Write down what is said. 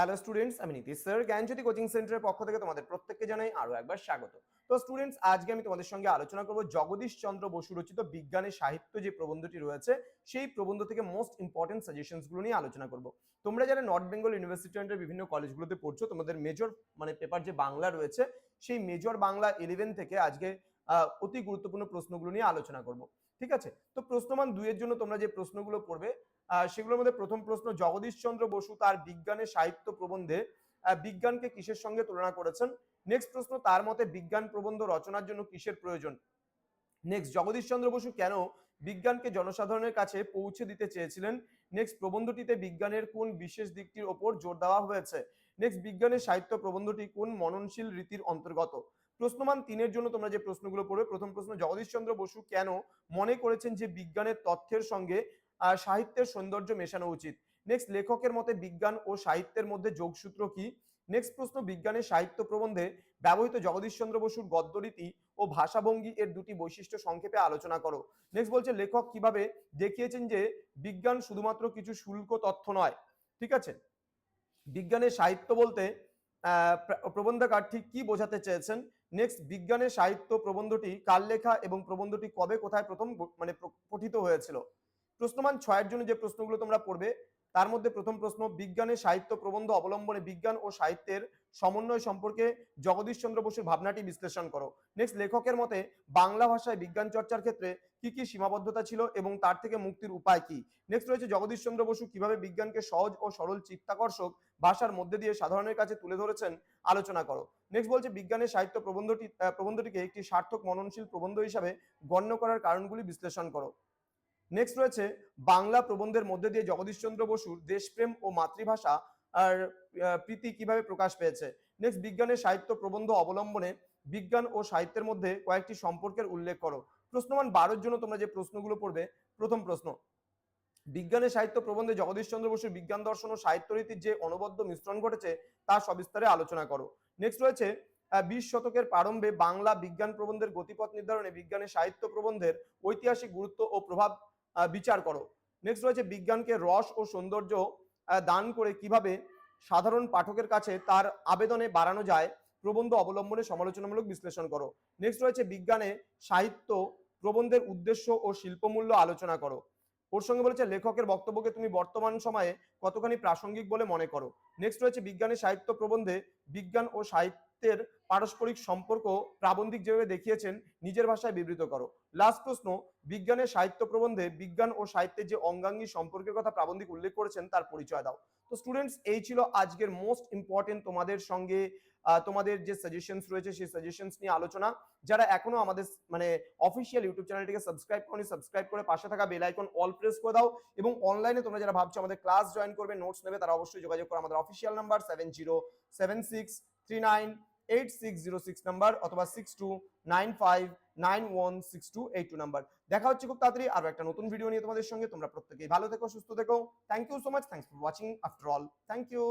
Hello students আমি Nitish sir জ্ঞানজ্যোতি coaching সেন্টারের পক্ষ থেকে তোমাদের প্রত্যেককে জানাই আরও একবার স্বাগত। তো স্টুডেন্টস আজকে আমি তোমাদের সঙ্গে আলোচনা করব জগদীশ চন্দ্র বসু রচিত বিজ্ঞানের সাহিত্য যে প্রবন্ধটি রয়েছে, সেই প্রবন্ধ থেকে মোস্ট ইম্পর্টেন্ট সাজেশনসগুলো নিয়ে আলোচনা করব। তোমরা যারা নর্থ বেঙ্গল ইউনিভার্সিটি আন্ডার বিভিন্ন কলেজগুলোতে পড়ছো, তোমাদের মেজর মানে পেপার যে বাংলা রয়েছে, সেই মেজর বাংলা ইলেভেন থেকে আজকে অতি গুরুত্বপূর্ণ প্রশ্নগুলো নিয়ে আলোচনা করব। ঠিক আছে? তো প্রশ্নমান দুইয়ের জন্য তোমরা যে প্রশ্নগুলো পড়বে সেগুলোর মধ্যে প্রথম প্রশ্ন, জগদীশচন্দ্র বসু তার বিজ্ঞানের সাহিত্য প্রবন্ধে বিজ্ঞানকে কিসের সঙ্গে তুলনা করেছেন? নেক্সট প্রশ্ন, তার মতে বিজ্ঞান প্রবন্ধ রচনার জন্য কিসের প্রয়োজন? নেক্সট জগদীশচন্দ্র বসু কেন বিজ্ঞানকে জনসাধারণের কাছে পৌঁছে দিতে চেয়েছিলেন? নেক্সট প্রবন্ধটিতে বিজ্ঞানের কোন বিশেষ দিকটির ওপর জোর দেওয়া হয়েছে? নেক্সট বিজ্ঞানের সাহিত্য প্রবন্ধটি কোন মননশীল রীতির অন্তর্গত? প্রশ্নমান তিনের জন্য তোমরা যে প্রশ্নগুলো পড়বে, প্রথম প্রশ্ন, জগদীশচন্দ্র বসু কেন মনে করেছেন যে বিজ্ঞানের তথ্যের সঙ্গে সাহিত্যের সৌন্দর্য মেশানো উচিত? নেক্সট লেখকের মতে বিজ্ঞান ও সাহিত্যের মধ্যে যোগসূত্র কি? নেক্সট প্রশ্ন, বিজ্ঞানের সাহিত্য প্রবন্ধে ব্যবহৃত জগদীশচন্দ্র বসুর গদ্যরীতি ও ভাষাভঙ্গি এর দুটি বৈশিষ্ট্য সংক্ষেপে আলোচনা করো। নেক্সট বলছে, লেখক কীভাবে দেখিয়েছেন যে বিজ্ঞান শুধুমাত্র কিছু শুল্ক তথ্য নয়, ঠিক আছে? বিজ্ঞানের সাহিত্য বলতে প্রবন্ধকার ঠিক কি বোঝাতে চেয়েছেন? নেক্সট বিজ্ঞানের সাহিত্য প্রবন্ধটি কার লেখা এবং প্রবন্ধটি কবে কোথায় প্রথম মানে পঠিত হয়েছিল? প্রশ্নমান ছয়ের জন্য যে প্রশ্নগুলো তোমরা পড়বে তার মধ্যে প্রথম প্রশ্ন বিজ্ঞানের সাহিত্য প্রবন্ধ অবলম্বনে বিজ্ঞান ও সাহিত্যের সমন্বয় সম্পর্কে জগদীশচন্দ্র বসুর ভাবনাটি বিশ্লেষণ করো। নেক্সট লেখকের মতে, বাংলা ভাষায় বিজ্ঞান চর্চার ক্ষেত্রে কি কি সীমাবদ্ধতা ছিল এবং তার থেকে মুক্তির উপায় কি? নেক্সট রয়েছে জগদীশচন্দ্র বসু কীভাবে বিজ্ঞানকে সহজ ও সরল চিত্তাকর্ষক ভাষার মধ্যে দিয়ে সাধারণের কাছে তুলে ধরেছেন, আলোচনা করো। নেক্সট বলছে বিজ্ঞানের সাহিত্য প্রবন্ধটি প্রবন্ধটিকে একটি সার্থক মননশীল প্রবন্ধ হিসাবে গণ্য করার কারণগুলি বিশ্লেষণ করো। নেক্সট রয়েছে বাংলা প্রবন্ধের মধ্যে দিয়ে জগদীশচন্দ্র বসুর দেশপ্রেম ও মাতৃভাষা আর প্রীতি কীভাবে প্রকাশ পেয়েছে। নেক্সট বিজ্ঞানের সাহিত্য প্রবন্ধ অবলম্বনে বিজ্ঞান ও সাহিত্যের মধ্যে কয়েকটি সম্পর্কের উল্লেখ করো। প্রশ্নমান বারোর জন্য তোমরা যে প্রশ্নগুলো পড়বে, প্রথম প্রশ্ন, বিজ্ঞানের সাহিত্য প্রবন্ধে জগদীশচন্দ্র বসুর বিজ্ঞান দর্শন ও সাহিত্য রীতির যে অনবদ্য মিশ্রণ ঘটেছে, তা সবিস্তারে আলোচনা করো। নেক্সট রয়েছে বিশ শতকের প্রারম্ভে বাংলা বিজ্ঞান প্রবন্ধের গতিপথ নির্ধারণে বিজ্ঞানের সাহিত্য প্রবন্ধের ঐতিহাসিক গুরুত্ব ও প্রভাব বিচার করো। নেক্সট রয়েছে বিজ্ঞানকে রস ও সৌন্দর্য দান করে কীভাবে সাধারণ পাঠকের কাছে তার আবেদনে বাড়ানো যায়, প্রবন্ধ অবলম্বনে সমালোচনামূলক বিশ্লেষণ করো। নেক্সট রয়েছে বিজ্ঞানে সাহিত্য, প্রবন্ধের উদ্দেশ্য ও শিল্পমূল্য আলোচনা করো। ওর সঙ্গে বলেছে লেখকের বক্তব্যকে তুমি বর্তমান সময়ে কতখানি প্রাসঙ্গিক বলে মনে করো। নেক্সট রয়েছে বিজ্ঞানের সাহিত্য প্রবন্ধে বিজ্ঞান ও সাহিত্যের পারস্পরিক সম্পর্ক প্রাবন্ধিক যেভাবে দেখিয়েছেন, নিজের ভাষায় বিবৃত করো। লাস্ট প্রশ্ন, বিজ্ঞানের সাহিত্য প্রবন্ধে বিজ্ঞান ও সাহিত্যের যে অঙ্গাঙ্গী সম্পর্কের কথা প্রাবন্ধিক উল্লেখ করেছেন, তার পরিচয় দাও। তো স্টুডেন্টস এই ছিল আজকের মোস্ট ইম্পর্টেন্ট তোমাদের সঙ্গে তোমাদের যে সাজেশনস রয়েছে, সেই সাজেশনস নিয়ে আলোচনা। যারা এখনও আমাদের মানে অফিসিয়াল ইউটিউব চ্যানেলটিকে সাবস্ক্রাইব করনি সাবস্ক্রাইব করে পাশে থাকা বেল আইকন অল প্রেস করে দাও এবং অনলাইনে তোমরা যারা ভাবছ আমাদের ক্লাস জয়েন করবে নোটস নেবে, তারা অবশ্যই যোগাযোগ করো। আমাদের official number seven zero seven six three nine eight six zero six number অথবা six two nine five nine one six two eight two number দেখা হচ্ছে খুব তাড়াতাড়ি আরও একটা নতুন ভিডিও নিয়ে তোমাদের সঙ্গে। তোমরা প্রত্যেকেই ভালো থেকো, সুস্থ থেকো। Thank you so much thanks for watching after all thank you